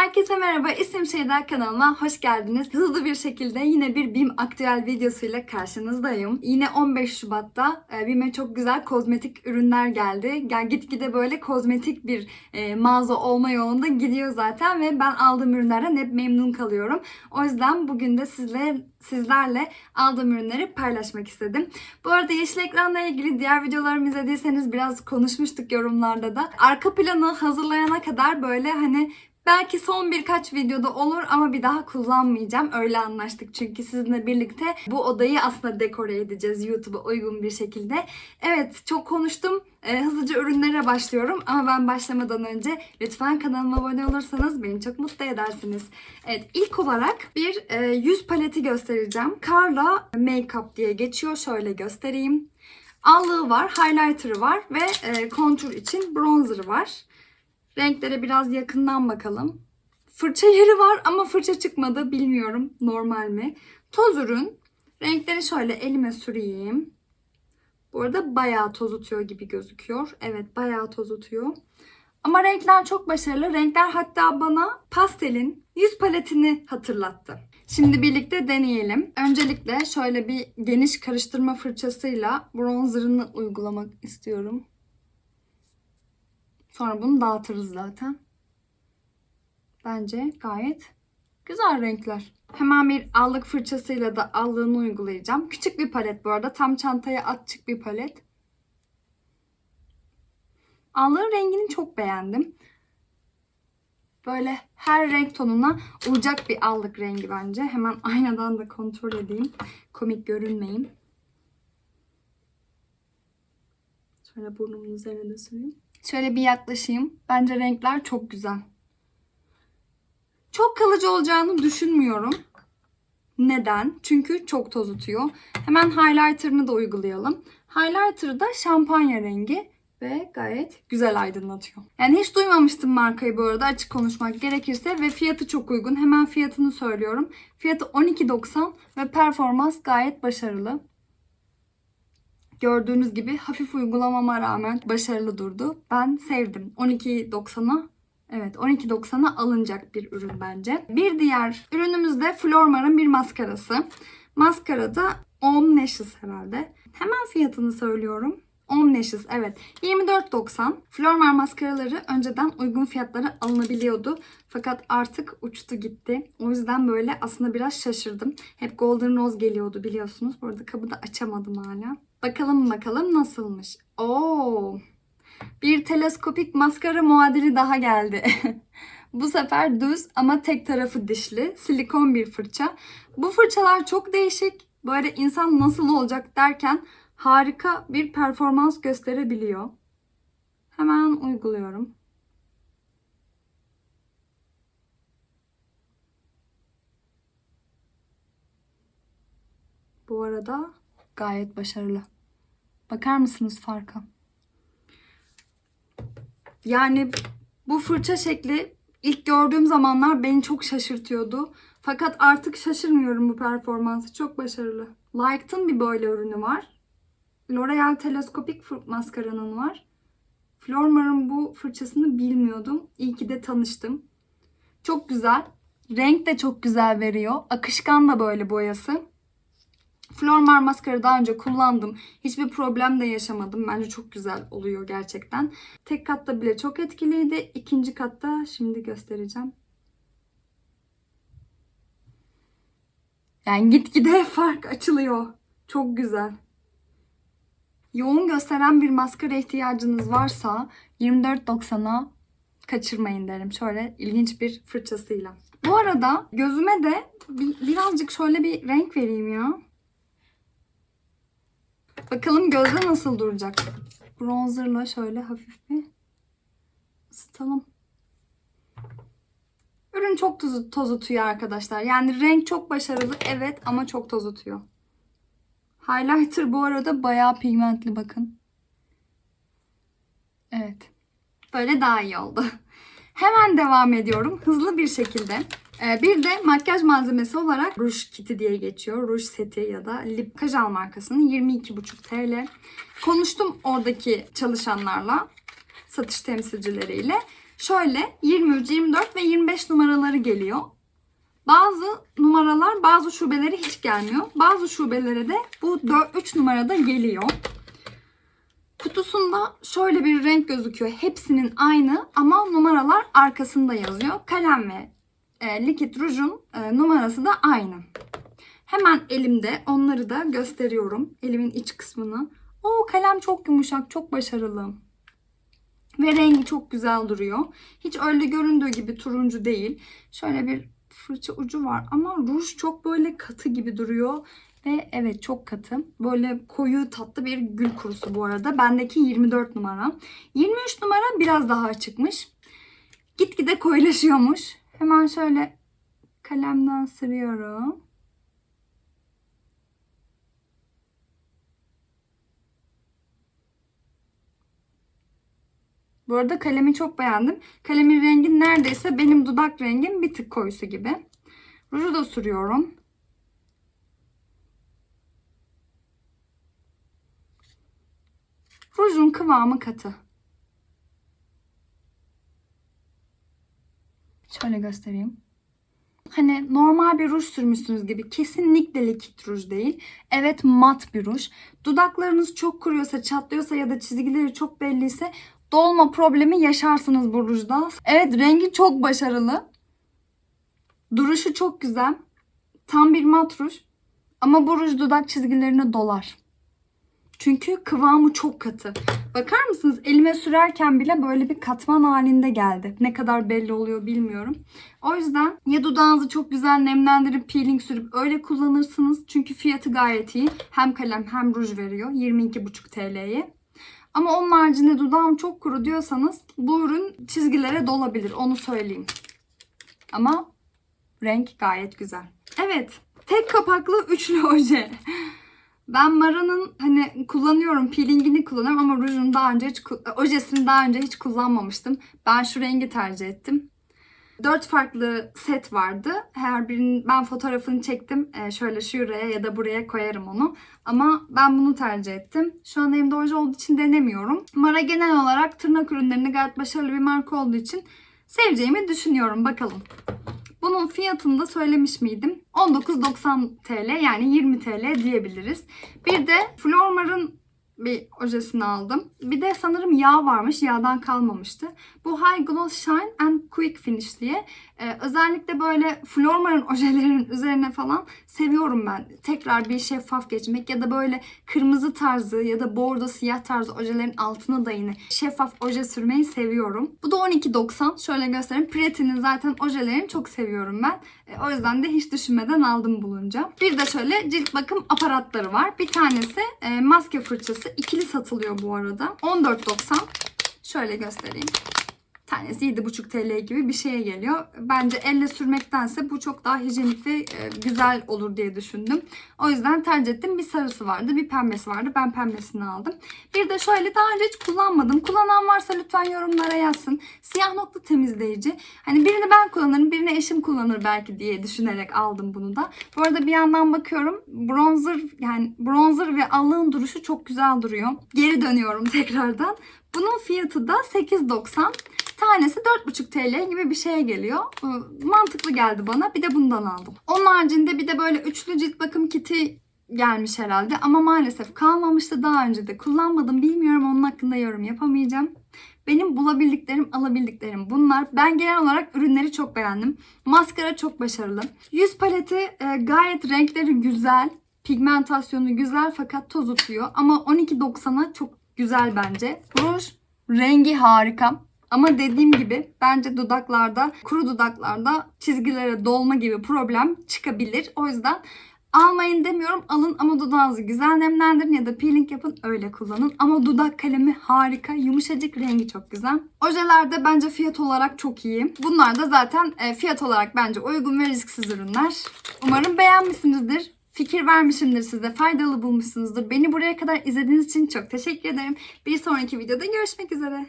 Herkese merhaba, isim Şeyda kanalıma hoş geldiniz. Hızlı bir şekilde yine bir BİM aktüel videosuyla karşınızdayım. Yine 15 Şubat'ta e, BİM'e çok güzel kozmetik ürünler geldi. Yani gitgide böyle kozmetik bir e, mağaza olma yolunda gidiyor zaten ve ben aldığım ürünlerden hep memnun kalıyorum. O yüzden bugün de sizle, sizlerle aldığım ürünleri paylaşmak istedim. Bu arada yeşil ekranla ilgili diğer videolarımı izlediyseniz biraz konuşmuştuk yorumlarda da. Arka planı hazırlayana kadar böyle hani Belki son birkaç videoda olur ama bir daha kullanmayacağım. Öyle anlaştık çünkü sizinle birlikte bu odayı aslında dekore edeceğiz YouTube'a uygun bir şekilde. Evet çok konuştum. Ee, hızlıca ürünlere başlıyorum ama ben başlamadan önce lütfen kanalıma abone olursanız beni çok mutlu edersiniz. Evet ilk olarak bir e, yüz paleti göstereceğim. Carla Makeup diye geçiyor. Şöyle göstereyim. Allığı var, highlighter'ı var ve e, kontur için bronzer'ı var. Renklere biraz yakından bakalım. Fırça yeri var ama fırça çıkmadı. Bilmiyorum normal mi. Toz ürün. Renkleri şöyle elime süreyim. Bu arada bayağı tozutuyor gibi gözüküyor. Evet bayağı tozutuyor. Ama renkler çok başarılı. Renkler hatta bana pastelin yüz paletini hatırlattı. Şimdi birlikte deneyelim. Öncelikle şöyle bir geniş karıştırma fırçasıyla bronzerını uygulamak istiyorum. Sonra bunu dağıtırız zaten. Bence gayet güzel renkler. Hemen bir allık fırçasıyla da allığını uygulayacağım. Küçük bir palet bu arada. Tam çantaya atçık bir palet. Allığın rengini çok beğendim. Böyle her renk tonuna uyacak bir allık rengi bence. Hemen aynadan da kontrol edeyim. Komik görünmeyeyim. Şöyle burnumun üzerine de süreyim. Şöyle bir yaklaşayım. Bence renkler çok güzel. Çok kalıcı olacağını düşünmüyorum. Neden? Çünkü çok tozutuyor. Hemen highlighter'ını da uygulayalım. Highlighter da şampanya rengi ve gayet güzel aydınlatıyor. Yani hiç duymamıştım markayı bu arada açık konuşmak gerekirse ve fiyatı çok uygun. Hemen fiyatını söylüyorum. Fiyatı 12.90 ve performans gayet başarılı. Gördüğünüz gibi hafif uygulamama rağmen başarılı durdu. Ben sevdim. 12.90'a Evet 12.90'a alınacak bir ürün bence. Bir diğer ürünümüz de Flormar'ın bir maskarası. Maskara da Omniscious herhalde. Hemen fiyatını söylüyorum. Omniscious evet 24.90. Flormar maskaraları önceden uygun fiyatlara alınabiliyordu. Fakat artık uçtu gitti. O yüzden böyle aslında biraz şaşırdım. Hep Golden Rose geliyordu biliyorsunuz. Bu arada kabı da açamadım hala. Bakalım bakalım nasılmış. Oo. Bir teleskopik maskara muadili daha geldi. Bu sefer düz ama tek tarafı dişli, silikon bir fırça. Bu fırçalar çok değişik. Böyle insan nasıl olacak derken harika bir performans gösterebiliyor. Hemen uyguluyorum. Bu arada gayet başarılı. Bakar mısınız farka? Yani bu fırça şekli ilk gördüğüm zamanlar beni çok şaşırtıyordu. Fakat artık şaşırmıyorum bu performansı. Çok başarılı. Light'ın bir böyle ürünü var. L'Oreal teleskopik maskaranın var. Flormar'ın bu fırçasını bilmiyordum. İyi ki de tanıştım. Çok güzel. Renk de çok güzel veriyor. Akışkan da böyle boyası. Flormar maskara daha önce kullandım. Hiçbir problem de yaşamadım. Bence çok güzel oluyor gerçekten. Tek katta bile çok etkiliydi. İkinci katta şimdi göstereceğim. Yani gitgide fark açılıyor. Çok güzel. Yoğun gösteren bir maskara ihtiyacınız varsa 24.90'a kaçırmayın derim. Şöyle ilginç bir fırçasıyla. Bu arada gözüme de bir- birazcık şöyle bir renk vereyim ya. Bakalım gözde nasıl duracak. Bronzerla şöyle hafif bir ısıtalım. Ürün çok tozu, tozutuyor arkadaşlar. Yani renk çok başarılı evet ama çok tozutuyor. Highlighter bu arada bayağı pigmentli bakın. Evet. Böyle daha iyi oldu. Hemen devam ediyorum. Hızlı bir şekilde. Ee, bir de makyaj malzemesi olarak ruj kiti diye geçiyor. Ruj seti ya da Lip Kajal markasının 22,5 TL. Konuştum oradaki çalışanlarla, satış temsilcileriyle. Şöyle 23, 24 ve 25 numaraları geliyor. Bazı numaralar bazı şubeleri hiç gelmiyor. Bazı şubelere de bu 4, 3 numarada geliyor. Kutusunda şöyle bir renk gözüküyor. Hepsinin aynı ama numaralar arkasında yazıyor. Kalem ve e, likit rujun e, numarası da aynı. Hemen elimde onları da gösteriyorum. Elimin iç kısmını. O kalem çok yumuşak, çok başarılı. Ve rengi çok güzel duruyor. Hiç öyle göründüğü gibi turuncu değil. Şöyle bir fırça ucu var ama ruj çok böyle katı gibi duruyor. Ve evet çok katı. Böyle koyu tatlı bir gül kurusu bu arada. Bendeki 24 numara. 23 numara biraz daha açıkmış. Gitgide koyulaşıyormuş. Hemen şöyle kalemden sürüyorum. Bu arada kalemi çok beğendim. Kalemin rengi neredeyse benim dudak rengim bir tık koyusu gibi. Ruju da sürüyorum. Rujun kıvamı katı. Şöyle göstereyim. Hani normal bir ruj sürmüşsünüz gibi kesinlikle likit ruj değil. Evet mat bir ruj. Dudaklarınız çok kuruyorsa, çatlıyorsa ya da çizgileri çok belliyse dolma problemi yaşarsınız bu rujda. Evet rengi çok başarılı. Duruşu çok güzel. Tam bir mat ruj. Ama bu ruj dudak çizgilerini dolar. Çünkü kıvamı çok katı. Bakar mısınız elime sürerken bile böyle bir katman halinde geldi. Ne kadar belli oluyor bilmiyorum. O yüzden ya dudağınızı çok güzel nemlendirip peeling sürüp öyle kullanırsınız. Çünkü fiyatı gayet iyi. Hem kalem hem ruj veriyor 22,5 TL'ye. Ama onun haricinde dudağım çok kuru diyorsanız bu ürün çizgilere dolabilir onu söyleyeyim. Ama renk gayet güzel. Evet tek kapaklı üçlü oje. Ben Mara'nın hani kullanıyorum, peelingini kullanıyorum ama rujunu daha önce hiç, ojesini daha önce hiç kullanmamıştım. Ben şu rengi tercih ettim. Dört farklı set vardı. Her birinin ben fotoğrafını çektim. Ee, şöyle şuraya ya da buraya koyarım onu. Ama ben bunu tercih ettim. Şu an elimde oje olduğu için denemiyorum. Mara genel olarak tırnak ürünlerinde gayet başarılı bir marka olduğu için seveceğimi düşünüyorum. Bakalım. Bunun fiyatını da söylemiş miydim? 19.90 TL yani 20 TL diyebiliriz. Bir de Flormar'ın bir ojesini aldım. Bir de sanırım yağ varmış. Yağdan kalmamıştı. Bu High Gloss Shine and Quick Finish diye. Ee, özellikle böyle Flormar'ın ojelerinin üzerine falan seviyorum ben. Tekrar bir şeffaf geçmek ya da böyle kırmızı tarzı ya da bordo siyah tarzı ojelerin altına da yine şeffaf oje sürmeyi seviyorum. Bu da 12.90. Şöyle göstereyim. Pretty'nin zaten ojelerini çok seviyorum ben. Ee, o yüzden de hiç düşünmeden aldım bulunca. Bir de şöyle cilt bakım aparatları var. Bir tanesi e, maske fırçası. İkili satılıyor bu arada. 14.90. Şöyle göstereyim. Tanesi 7,5 TL gibi bir şeye geliyor. Bence elle sürmektense bu çok daha hijyenik ve güzel olur diye düşündüm. O yüzden tercih ettim. Bir sarısı vardı, bir pembesi vardı. Ben pembesini aldım. Bir de şöyle daha önce hiç kullanmadım. Kullanan varsa lütfen yorumlara yazsın. Siyah nokta temizleyici. Hani birini ben kullanırım, birini eşim kullanır belki diye düşünerek aldım bunu da. Bu arada bir yandan bakıyorum. Bronzer yani bronzer ve allığın duruşu çok güzel duruyor. Geri dönüyorum tekrardan. Bunun fiyatı da 8.90. Tanesi 4,5 TL gibi bir şeye geliyor. Mantıklı geldi bana. Bir de bundan aldım. Onun haricinde bir de böyle üçlü cilt bakım kiti gelmiş herhalde. Ama maalesef kalmamıştı. Daha önce de kullanmadım. Bilmiyorum onun hakkında yorum yapamayacağım. Benim bulabildiklerim, alabildiklerim bunlar. Ben genel olarak ürünleri çok beğendim. Maskara çok başarılı. Yüz paleti e, gayet renkleri güzel. Pigmentasyonu güzel fakat toz tutuyor. Ama 12.90'a çok güzel bence. Ruj rengi harika. Ama dediğim gibi bence dudaklarda, kuru dudaklarda çizgilere dolma gibi problem çıkabilir. O yüzden almayın demiyorum. Alın ama dudağınızı güzel nemlendirin ya da peeling yapın öyle kullanın. Ama dudak kalemi harika. Yumuşacık rengi çok güzel. Ojeler de bence fiyat olarak çok iyi. Bunlar da zaten e, fiyat olarak bence uygun ve risksiz ürünler. Umarım beğenmişsinizdir fikir vermişimdir size. Faydalı bulmuşsunuzdur. Beni buraya kadar izlediğiniz için çok teşekkür ederim. Bir sonraki videoda görüşmek üzere.